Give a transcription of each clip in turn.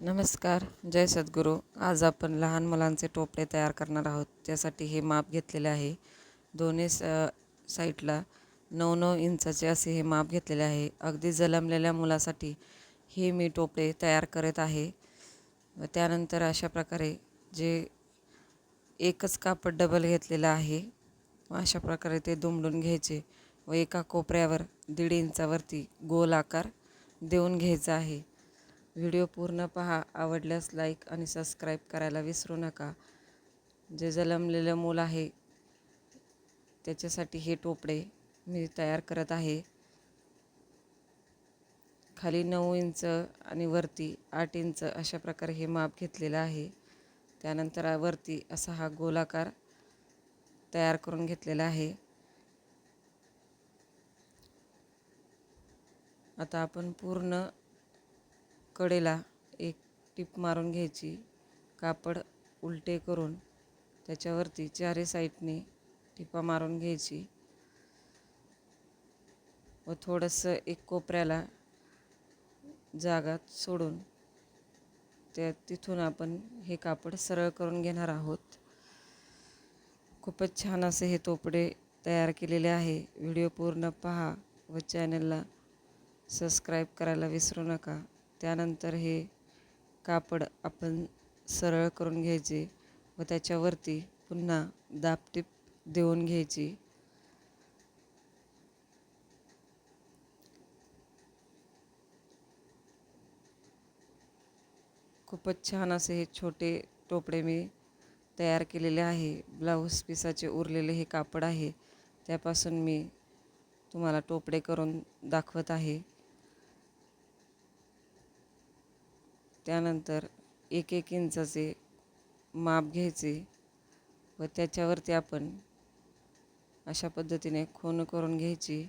नमस्कार जय सद्गुरू. आज आपण लहान मुलांचे टोपले तयार करणार आहोत. त्यासाठी हे माप घेतलेले आहे. दोन्ही स साईडला नऊ नऊ इंचाचे असे हे माप घेतलेले आहे. अगदी जलमलेल्या मुलासाठी हे मी टोपले तयार करत आहे. व त्यानंतर अशा प्रकारे जे एकच कापड डबल घेतलेलं आहे व अशा प्रकारे ते दुमडून घ्यायचे व एका कोपऱ्यावर दीड इंचावरती गोल आकार देऊन घ्यायचा आहे. व्हिडिओ पूर्ण पहा आवडल्यास लाईक आणि सबस्क्राईब करायला विसरू नका. जे जलमलेलं मूल आहे त्याच्यासाठी हे टोपडे मी तयार करत आहे. खाली नऊ इंच आणि वरती आठ इंच अशा प्रकारे हे माप घेतलेलं आहे. त्यानंतर वरती असा हा गोलाकार तयार करून घेतलेला आहे. आता आपण पूर्ण कडेला एक टीप मारून घ्यायची. कापड उलटे करून त्याच्यावरती चारही साईडने टिपा मारून घ्यायची. व थोडंसं एक कोपऱ्याला जागा सोडून त्या तिथून आपण हे कापड सरळ करून घेणार आहोत. खूपच छान असे हे तोपडे तयार केलेले आहे. व्हिडिओ पूर्ण पहा व चॅनलला सबस्क्राईब करायला विसरू नका. त्यानंतर हे कापड आपण सरळ करून घ्यायचे व त्याच्यावरती पुन्हा दाबटीप देऊन घ्यायची. खूपच छान असे हे छोटे टोपडे मी तयार केलेले आहे. ब्लाऊज पिसाचे उरलेले हे कापड आहे. त्यापासून मी तुम्हाला टोपडे करून दाखवत आहे. त्यानंतर एक एक इंचाचे माप घ्यायचे व त्याच्यावरती आपण अशा पद्धतीने खून करून घ्यायची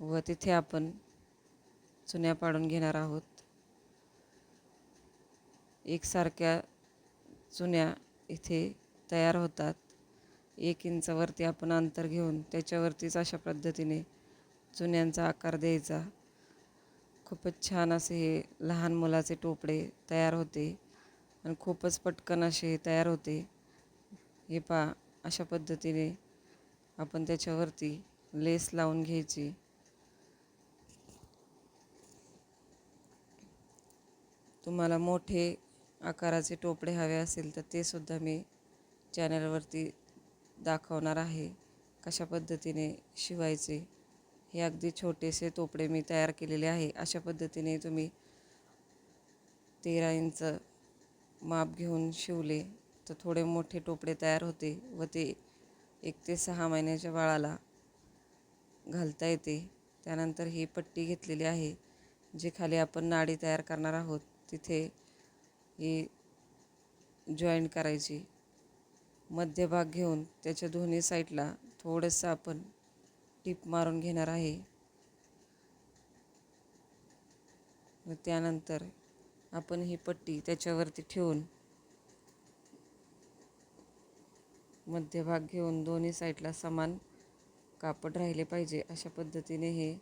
व तिथे आपण चुन्या पाडून घेणार आहोत. एकसारख्या चुन्या इथे तयार होतात. एक इंचावरती आपण अंतर घेऊन त्याच्यावरतीच अशा पद्धतीने चुन्यांचा आकार द्यायचा. खूपच छान असे हे लहान मुलाचे टोपडे तयार होते आणि खूपच पटकन असे तयार होते. हे पा अशा पद्धतीने आपण त्याच्यावरती लेस लावून घ्यायची. तुम्हाला मोठे आकाराचे टोपडे हवे असेल तर ते सुद्धा मी चॅनलवरती दाखवणार आहे कशा पद्धतीने शिवायचे. हे अगदी छोटेसे तोपडे मी तयार केलेले आहे. अशा पद्धतीने तुम्ही तेरा इंच माप घेऊन शिवले तर थोडे मोठे टोपडे तयार होते व ते एक ते सहा महिन्याच्या बाळाला घालता येते. त्यानंतर ही पट्टी घेतलेली आहे जी खाली आपण नाडी तयार करणार आहोत तिथे ही जॉईंट करायची. मध्यभाग घेऊन त्याच्या दोन्ही साईडला थोडंसं आपण टीप मारून घेणार आहे. व त्यानंतर आपण ही पट्टी त्याच्यावरती ठेवून मध्यभाग घेऊन दोन्ही साईडला समान कापड राहिले पाहिजे. अशा पद्धतीने हे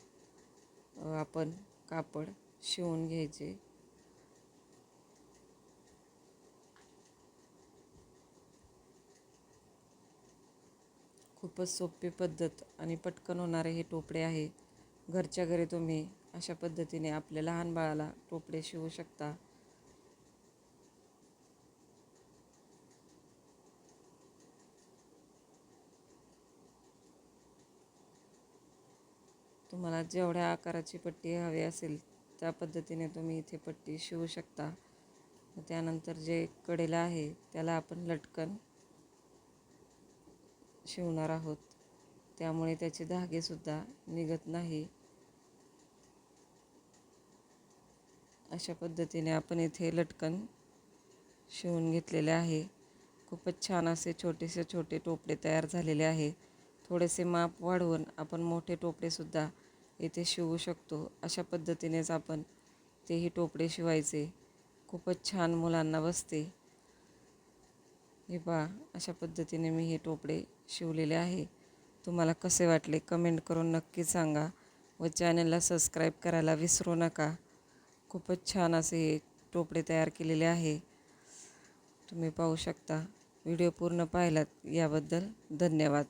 आपण कापड शिवून घ्यायचे. खूपच सोपी पद्धत आणि पटकन होणारे हे टोपडे आहे. घरच्या घरी तुम्ही अशा पद्धतीने आपल्या लहान बाळाला टोपडे शिवू शकता. तुम्हाला जेवढ्या आकाराची पट्टी हवी असेल त्या पद्धतीने तुम्ही इथे पट्टी शिवू शकता. त्यानंतर जे कडेला आहे त्याला आपण लटकन शिवणार आहोत. त्यामुळे त्याचे धागेसुद्धा निघत नाही. अशा पद्धतीने आपण इथे लटकन शिवून घेतलेले आहे. खूपच छान असे छोटेसे छोटे टोपडे तयार झालेले आहे. थोडेसे माप वाढवून आपण मोठे टोपडेसुद्धा इथे शिवू शकतो. अशा पद्धतीनेच आपण तेही टोपडे शिवायचे. खूपच छान मुलांना बसते. हे पहा अशा पद्धतीने मी हे टोपडे शिवलेले आहे. तुम्हाला कसे वाटले कमेंट करून नक्की सांगा व चॅनलला सबस्क्राईब करायला विसरू नका. खूपच छान असे हे टोपडे तयार केलेले आहे. तुम्ही पाहू शकता. व्हिडिओ पूर्ण पाहिलात. याबद्दल धन्यवाद.